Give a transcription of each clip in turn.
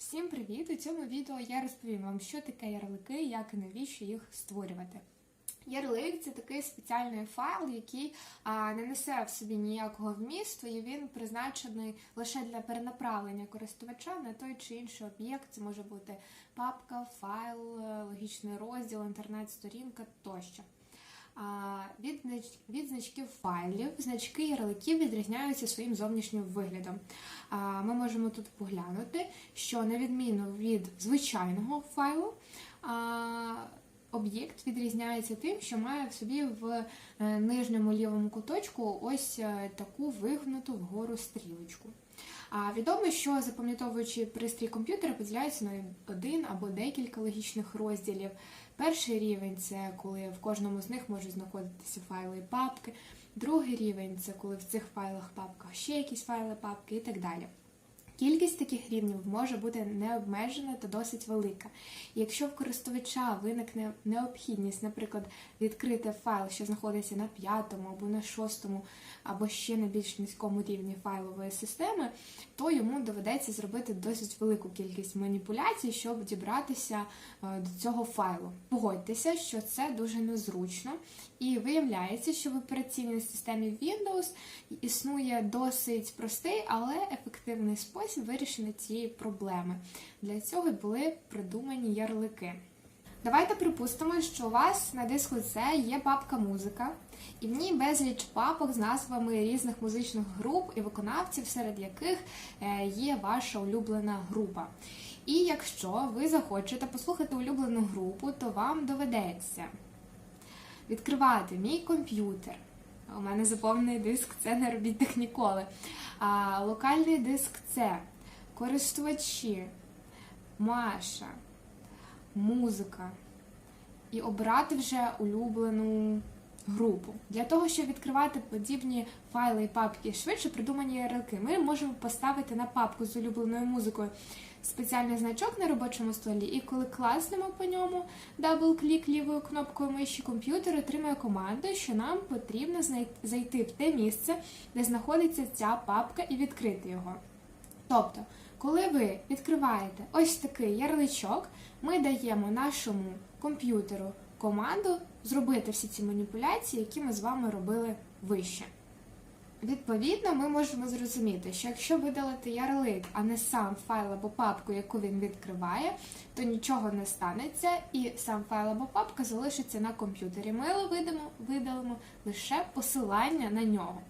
Всім привіт! У цьому відео я розповім вам, що таке ярлики, як і навіщо їх створювати. Ярлик це такий спеціальний файл, який а, не несе в собі ніякого вмісту, і він призначений лише для перенаправлення користувача на той чи інший об'єкт. Це може бути папка, файл, е, логічний розділ, інтернет-сторінка тощо. Від значків файлів значки ярликів відрізняються своїм зовнішнім виглядом. Ми можемо тут поглянути, що на відміну від звичайного файлу, об'єкт відрізняється тим, що має в собі в е, нижньому лівому куточку ось е, таку вигнуту вгору стрілочку. А відомо, що запам'ятовуючи пристрій комп'ютера поділяється на один або декілька логічних розділів. Перший рівень це коли в кожному з них можуть знаходитися файли і папки. Другий рівень це коли в цих файлах папках ще якісь файли, папки і так далі. Кількість таких рівнів може бути необмежена та досить велика. Якщо в користувача виникне необхідність, наприклад, відкрити файл, що знаходиться на п'ятому або на шостому, або ще на більш низькому рівні файлової системи, то йому доведеться зробити досить велику кількість маніпуляцій, щоб дібратися е, до цього файлу. Погодьтеся, що це дуже незручно, і виявляється, що в операційній системі Windows існує досить простий, але ефективний спосіб вирішення цієї проблеми. Для цього були придумані ярлики. Давайте припустимо, що у вас на диску C є папка музика, і в ній безліч папок з назвами різних музичних груп і виконавців, серед яких е, є ваша улюблена група. І якщо ви захочете послухати улюблену групу, то вам доведеться відкривати мій комп'ютер. У мене заповнений диск це не робіть так ніколи. А, локальний диск це користувачі, Маша, музика. І обрати вже улюблену групу. Для того, щоб відкривати подібні файли і папки швидше, придумані ярлики, ми можемо поставити на папку з улюбленою музикою спеціальний значок на робочому столі, і коли класнемо по ньому дабл-клік лівою кнопкою миші, комп'ютер отримує команду, що нам потрібно зайти в те місце, де знаходиться ця папка, і відкрити його. Тобто, коли ви відкриваєте ось такий ярличок, ми даємо нашому комп'ютеру команду зробити всі ці маніпуляції, які ми з вами робили вище. Відповідно, ми можемо зрозуміти, що якщо видалити ярлик, а не сам файл або папку, яку він відкриває, то нічого не станеться, і сам файл або папка залишиться на комп'ютері. Ми видимо, видалимо лише посилання на нього.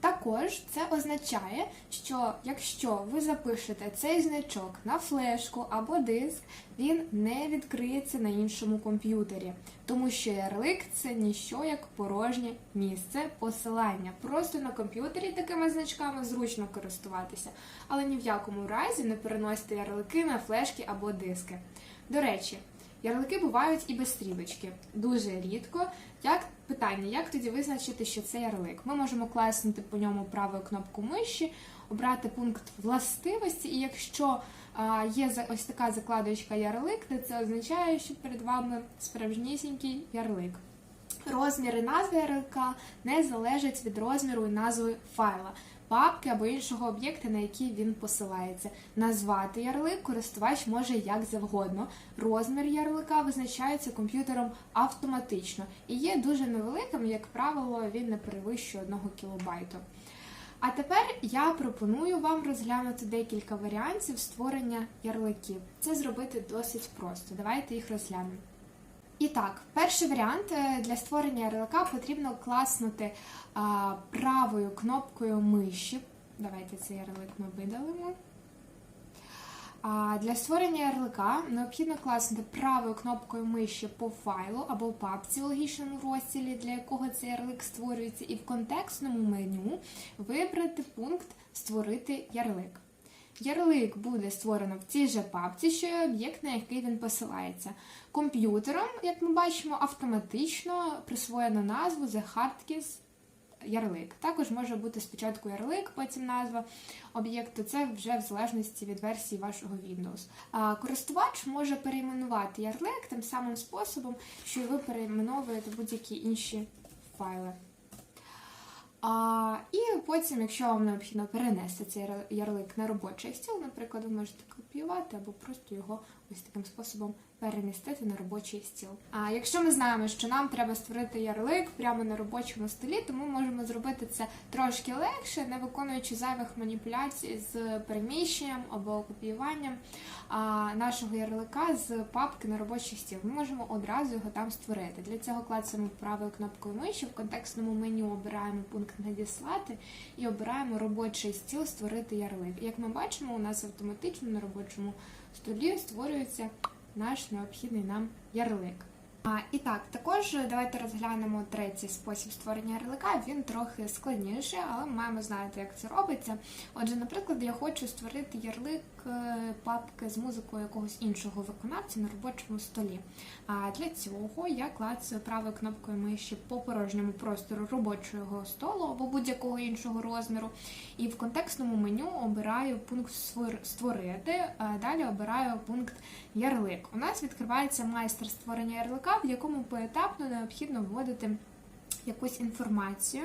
Також це означає, що якщо ви запишете цей значок на флешку або диск, він не відкриється на іншому комп'ютері, тому що ярлик це ніщо як порожнє місце посилання. Просто на комп'ютері такими значками зручно користуватися, але ні в якому разі не переносите ярлики на флешки або диски. До речі, ярлики бувають і без стрілочки. Дуже рідко. Як питання, як тоді визначити, що це ярлик? Ми можемо класнути по ньому правою кнопку миші, обрати пункт властивості, і якщо є ось така закладочка ярлик, то це означає, що перед вами справжнісінький ярлик. Розмір і назва ярлика не залежать від розміру і назви файла, папки або іншого об'єкта, на який він посилається. Назвати ярлик користувач може як завгодно. Розмір ярлика визначається комп'ютером автоматично і є дуже невеликим, як правило, він не перевищує 1 кілобайту. А тепер я пропоную вам розглянути декілька варіантів створення ярликів. Це зробити досить просто. Давайте їх розглянемо. І так, перший варіант е, для створення ярлика потрібно класнути а, правою кнопкою миші. Давайте цей ярлик ми видалимо. Для створення ярлика необхідно класнути правою кнопкою миші по файлу або папці в логічному розділі, для якого цей ярлик створюється, і в контекстному меню вибрати пункт Створити ярлик. Ярлик буде створено в цій же папці, що є об'єкт, на який він посилається. Комп'ютером, як ми бачимо, автоматично присвоєно назву The Hardkeys ярлик. Також може бути спочатку ярлик, потім назва об'єкту. Це вже в залежності від версії вашого Windows. Користувач може перейменувати ярлик тим самим способом, що ви перейменовуєте будь-які інші файли. А, і потім, якщо вам необхідно перенести цей ярлик на робочий стіл, наприклад, ви можете копіювати або просто його ось таким способом перемістити на робочий стіл. А якщо ми знаємо, що нам треба створити ярлик прямо на робочому столі, то ми можемо зробити це трошки легше, не виконуючи зайвих маніпуляцій з переміщенням або копіюванням нашого ярлика з папки на робочий стіл. Ми можемо одразу його там створити. Для цього клацаємо правою кнопкою миші, в контекстному меню обираємо пункт надіслати і обираємо робочий стіл створити ярлик. Як ми бачимо, у нас автоматично на робочому столі створюється наш необхідний нам ярлик. А, і так, також давайте розглянемо третій спосіб створення ярлика. Він трохи складніший, але ми маємо знати, як це робиться. Отже, наприклад, я хочу створити ярлик папки з музикою якогось іншого виконавця на робочому столі. А для цього я клацаю правою кнопкою миші по порожньому простору робочого столу або будь-якого іншого розміру. І в контекстному меню обираю пункт «Створ- створити, далі обираю пункт ярлик. У нас відкривається майстер створення ярлика, в якому поетапно необхідно вводити якусь інформацію.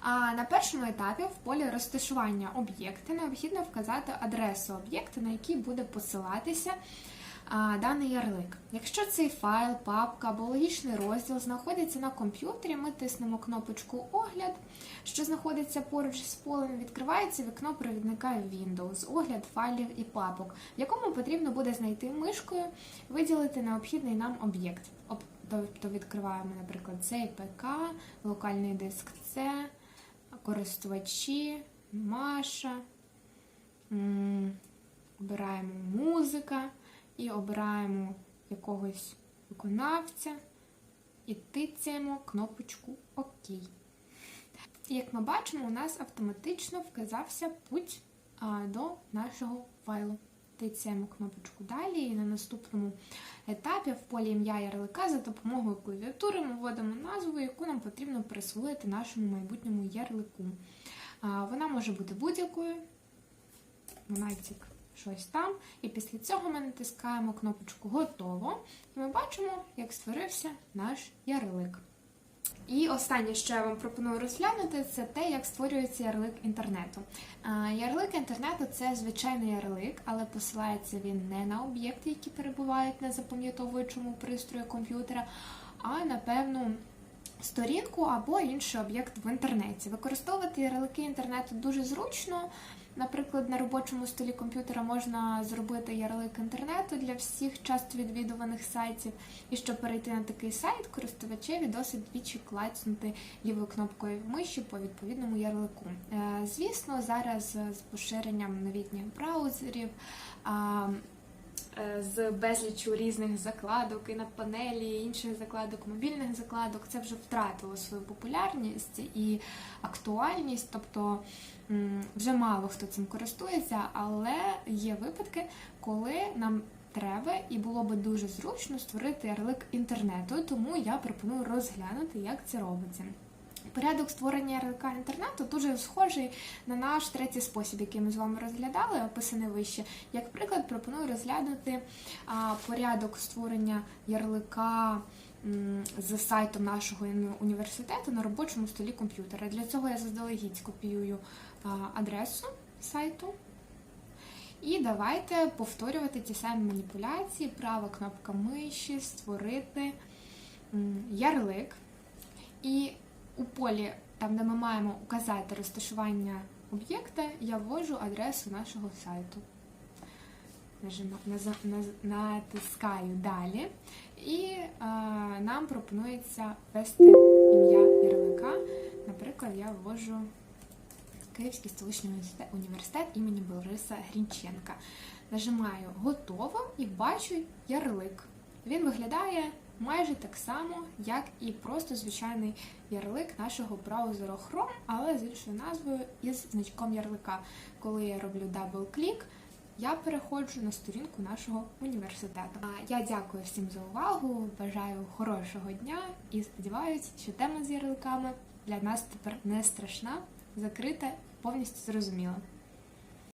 А на першому етапі в полі розташування об'єкта необхідно вказати адресу об'єкта, на який буде посилатися даний ярлик. Якщо цей файл, папка або логічний розділ знаходяться на комп'ютері, ми тиснемо кнопочку Огляд, що знаходиться поруч з полем, відкривається вікно провідника Windows, огляд файлів і папок, в якому потрібно буде знайти мишкою, виділити необхідний нам об'єкт. Об- Тобто відкриваємо, наприклад, цей ПК, локальний диск С, користувачі, Маша. Обираємо музика і обираємо якогось виконавця і тицяємо кнопочку ОК. І як ми бачимо, у нас автоматично вказався путь до нашого файлу. Тицяємо кнопочку далі і на наступному етапі в полі ім'я ярлика за допомогою клавіатури ми вводимо назву, яку нам потрібно присвоїти нашому майбутньому ярлику. Вона може бути будь-якою, монатик щось там. І після цього ми натискаємо кнопочку Готово, і ми бачимо, як створився наш ярлик. І останнє, що я вам пропоную розглянути, це те, як створюється ярлик інтернету. Ярлик інтернету це звичайний ярлик, але посилається він не на об'єкти, які перебувають на запам'ятовуючому пристрої комп'ютера, а на певну сторінку або інший об'єкт в інтернеті. Використовувати ярлики інтернету дуже зручно. Наприклад, на робочому столі комп'ютера можна зробити ярлик інтернету для всіх часто відвідуваних сайтів. І щоб перейти на такий сайт, користувачеві досить двічі клацнути лівою кнопкою миші по відповідному ярлику. Е, Звісно, зараз з поширенням новітніх браузерів. Е, З безлічю різних закладок і на панелі, і інших закладок, мобільних закладок, це вже втратило свою популярність і актуальність. Тобто вже мало хто цим користується, але є випадки, коли нам треба і було би дуже зручно створити ярлик інтернету, тому я пропоную розглянути, як це робиться. Порядок створення ярлика інтернету дуже схожий на наш третій спосіб, який ми з вами розглядали, описаний вище. Як приклад, пропоную розглянути порядок створення ярлика з сайтом нашого університету на робочому столі комп'ютера. Для цього я заздалегідь копіюю адресу сайту. І давайте повторювати ті самі маніпуляції. Права кнопка миші, створити ярлик. І у полі, там, де ми маємо указати розташування об'єкта, я ввожу адресу нашого сайту. Натискаю далі. І е, нам пропонується ввести ім'я ярлика. Наприклад, я ввожу Київський столичний університет імені Бориса Грінченка. Нажимаю готово і бачу ярлик. Він виглядає майже так само, як і просто звичайний ярлик нашого браузера Chrome, але з іншою назвою із значком ярлика. Коли я роблю дабл-клік, я переходжу на сторінку нашого університету. А Я дякую всім за увагу, бажаю хорошого дня і сподіваюся, що тема з ярликами для нас тепер не страшна, закрита повністю зрозуміла.